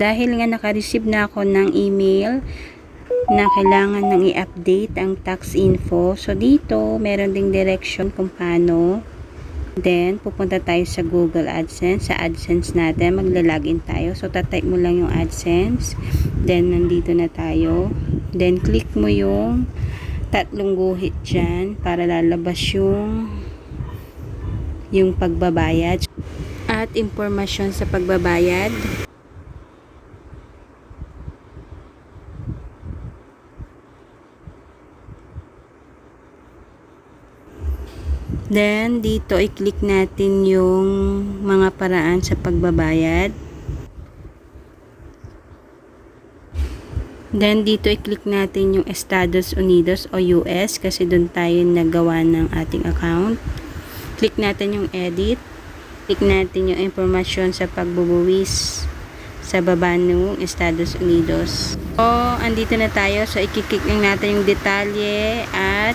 dahil nga naka-receive na ako ng email na kailangan nang i-update ang tax info. So, dito, meron ding direction kung paano. Then, pupunta tayo sa Google AdSense. Sa AdSense natin, magla-login tayo. So, tatype mo lang yung AdSense. Then, nandito na tayo. Then, click mo yung tatlong guhit dyan para lalabas yung yung pagbabayad at impormasyon sa pagbabayad. Then, dito i-click natin yung mga paraan sa pagbabayad. Then, dito i-click natin yung Estados Unidos o US kasi doon tayo nagawa ng ating account. Click natin yung edit. Click natin yung impormasyon sa pagbubuwis sa baba ng Estados Unidos. So, andito na tayo. So, i-click natin yung detalye at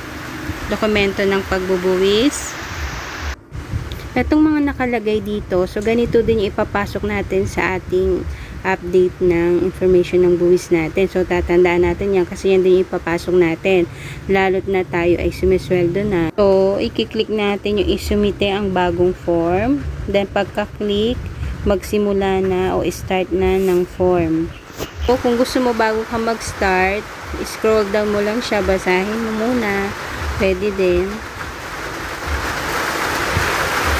dokumento ng pagbubuwis. Itong mga nakalagay dito, so ganito din ipapasok natin sa ating update ng information ng buwis natin. So, tatandaan natin yan kasi yan din yung ipapasok natin. Lalo't na tayo ay sumisweldo na. So, ikiklik natin yung isumite ang bagong form. Then, pagka-click, magsimula na o start na ng form. O kung gusto mo bago ka mag-start, scroll down mo lang siya, basahin mo muna. Pwede din.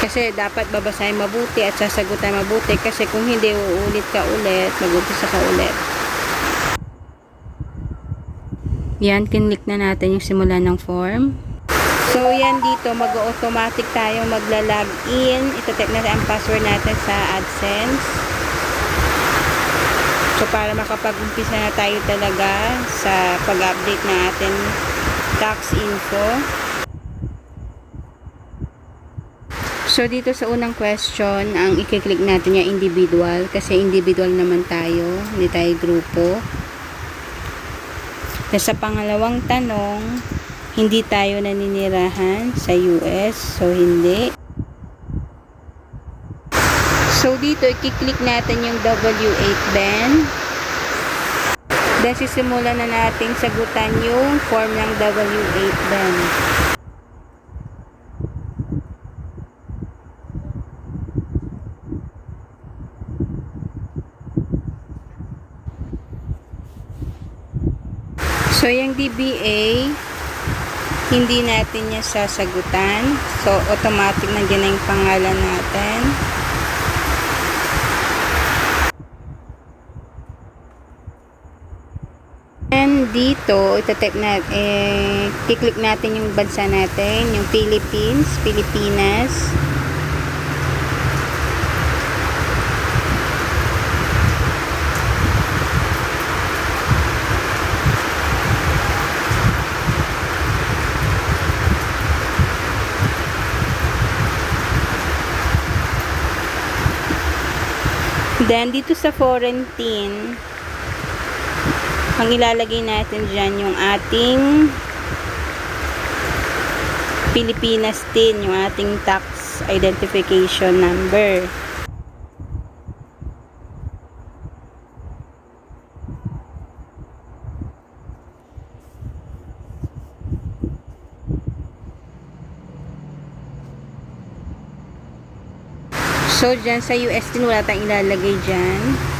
Kasi dapat babasahin mabuti at sasagutan mabuti kasi kung hindi uulit ka ulit, mag-umpisa ka ulit. Yan, kinlik na natin yung simula ng form. So, yan dito, mag-automatic tayo magla-log in. Ito-type ang password natin sa AdSense. So, para makapag-umpisa na tayo talaga sa pag-update na atin tax info. So, dito sa unang question, ang i-click natin yung individual kasi individual naman tayo, hindi tayo grupo. Then, sa pangalawang tanong, hindi tayo naninirahan sa US, so hindi. So, dito, i-click natin yung W8 band. Then, sisimulan na nating sagutan yung form ng W8 band. So, yung DBA, hindi natin niya sasagutan. So, automatic na yung pangalan natin. And dito, itatype na, eh, kiklik natin yung bansa natin, yung Philippines, Pilipinas. Then, dito sa quarantine, ang ilalagay natin dyan yung ating Pilipinas tin, yung ating tax identification number. So, dyan sa US din, wala tayong ilalagay dyan.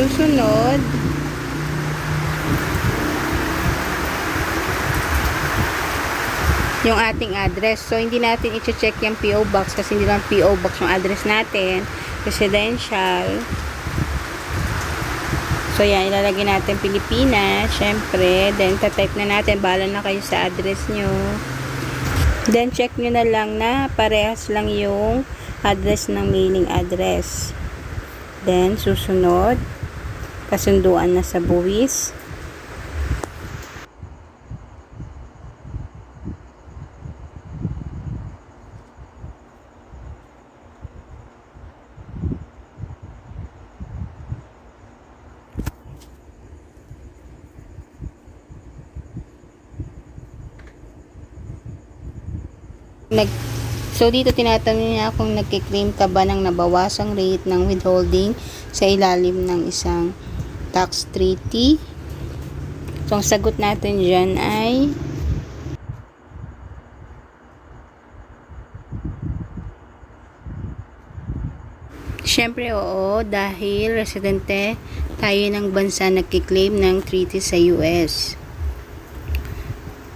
Susunod, yung ating address. So, hindi natin i-check yung PO box kasi hindi lang PO box yung address natin. Residential. So, yan. Ilalagay natin Pilipinas. Siyempre. Then, tatype na natin. Bala na kayo sa address nyo. Then, check nyo na lang na parehas lang yung address ng mailing address. Then, susunod, kasunduan na sa buwis. Nag So dito tinatanong niya kung nagki-claim ka ba ng nabawasang rate ng withholding sa ilalim ng isang tax treaty. So, ang sagot natin dyan ay Siyempre, oo, dahil residente tayo ng bansa nagkiklaim ng treaty sa US.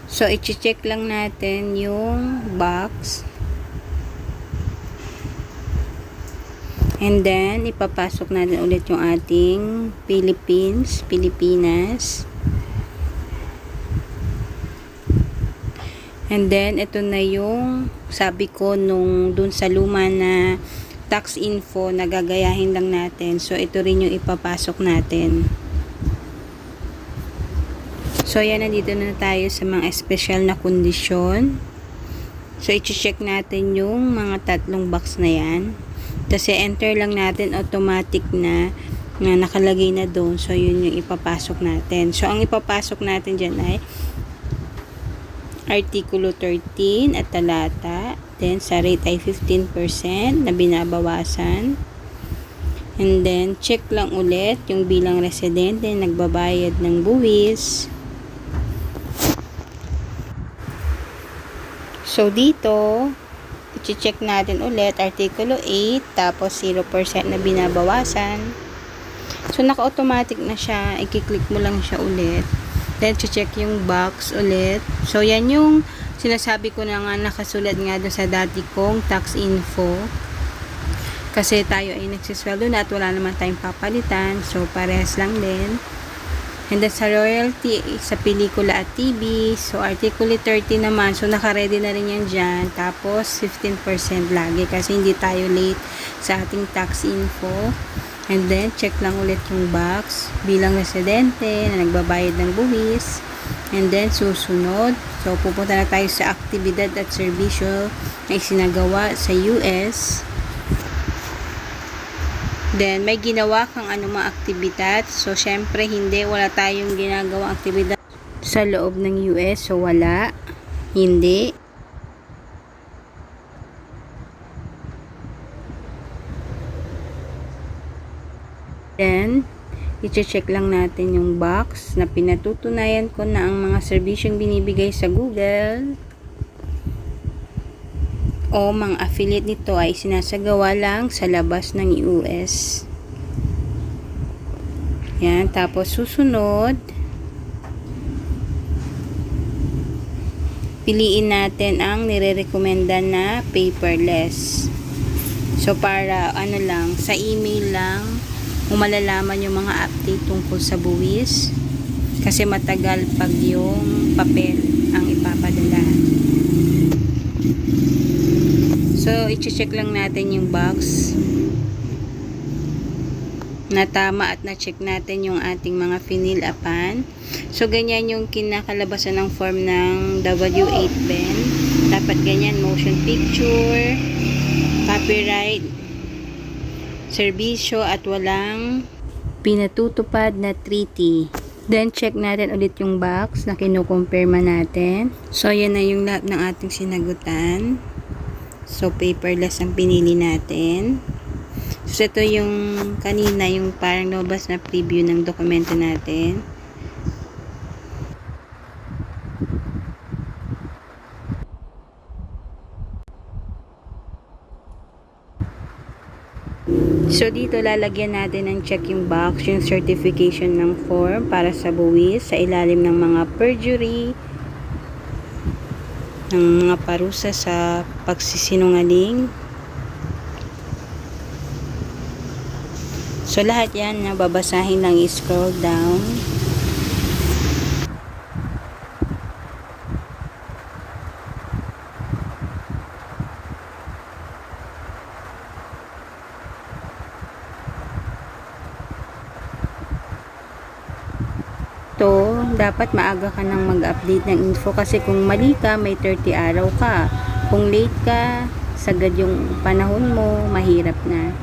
So, i-check lang natin yung box. And then, ipapasok natin ulit yung ating Philippines, Pilipinas. And then, ito na yung sabi ko nung dun sa luma na tax info na gagayahin lang natin. So, ito rin yung ipapasok natin. So, ayan, nandito na tayo sa mga special na kondisyon. So, i-check natin yung mga tatlong box na yan. Kasi enter lang natin automatic na na nakalagay na doon. So, yun yung ipapasok natin. So, ang ipapasok natin dyan ay Artikulo 13 at talata. Then, sa rate ay 15% na binabawasan. And then, check lang ulit yung bilang residente na nagbabayad ng buwis. So, dito, i-check natin ulit, Artikulo 8, tapos 0% na binabawasan. So, naka-automatic na siya. I-click mo lang siya ulit. Then, check yung box ulit. So, yan yung sinasabi ko na nga nakasulat nga doon sa dati kong tax info. Kasi tayo ay nagsisweldo na at wala naman tayong papalitan. So, parehas lang din. And then, sa royalty, sa pelikula at TV. So, Article 30 naman. So, naka-ready na rin yan dyan. Tapos, 15% lagi kasi hindi tayo late sa ating tax info. And then, check lang ulit yung box bilang residente na nagbabayad ng buwis. And then, susunod. So, pupunta na tayo sa aktibidad at serbisyo na isinagawa sa US. Then, may ginawa kang anumang aktibidad. So, syempre, hindi. Wala tayong ginagawang aktibidad sa loob ng US. So, wala. Hindi. Then, i-check lang natin yung box na pinatutunayan ko na ang mga serbisyong binibigay sa Google o mga affiliate nito ay sinasagawa lang sa labas ng US. Yan. Tapos susunod, piliin natin ang nire-recommenda na paperless. So, para ano lang, sa email lang, kung malalaman yung mga update tungkol sa buwis. Kasi matagal pag yung papel ang ipapadala. So, i-check lang natin yung box na tama at na-check natin yung ating mga phenyl apan. So, ganyan yung kinakalabasan ng form ng W8 pen. Dapat ganyan, motion picture, copyright, serbisyo at walang pinatutupad na treaty. Then, check natin ulit yung box na kinukumpirma natin. So, yan na yung lahat ng ating sinagutan. So, paperless ang pinili natin. So, ito yung kanina, yung parang lumabas na preview ng dokumento natin. So, dito lalagyan natin ng checking box yung certification ng form para sa buwis sa ilalim ng mga perjury, ng mga parusa sa pagsisinungaling. So, lahat yan na babasahin lang i-scroll down. to, dapat maaga ka nang mag-update ng info kasi kung mali ka, may 30 araw ka. Kung late ka, sagad yung panahon mo, mahirap na.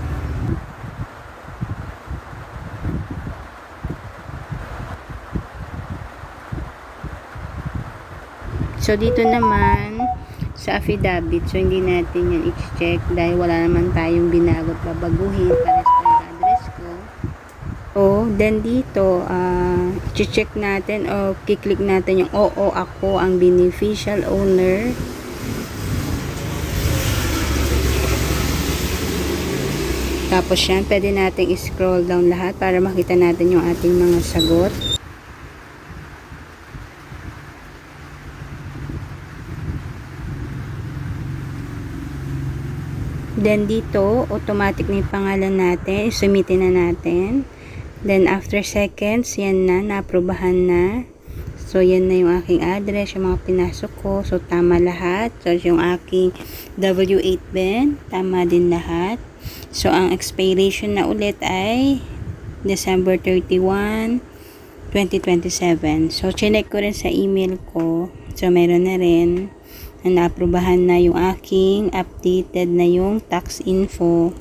So, dito naman, sa affidavit, so hindi natin yan i-check dahil wala naman tayong binagot babaguhin para. Then dito, ah, check natin o kiklik natin yung oo ako ang beneficial owner. Tapos yan, pwede nating scroll down lahat para makita natin yung ating mga sagot. Then dito, automatic na yung pangalan natin. Isumitin na natin. Then after seconds, yan na, naaprubahan na. So yan na yung aking address, yung mga pinasok ko. So tama lahat. So yung aking W8 Ben, tama din lahat. So ang expiration na ulit ay December 31, 2027. So chinek ko rin sa email ko. So meron na rin na naaprubahan na yung aking updated na yung tax info.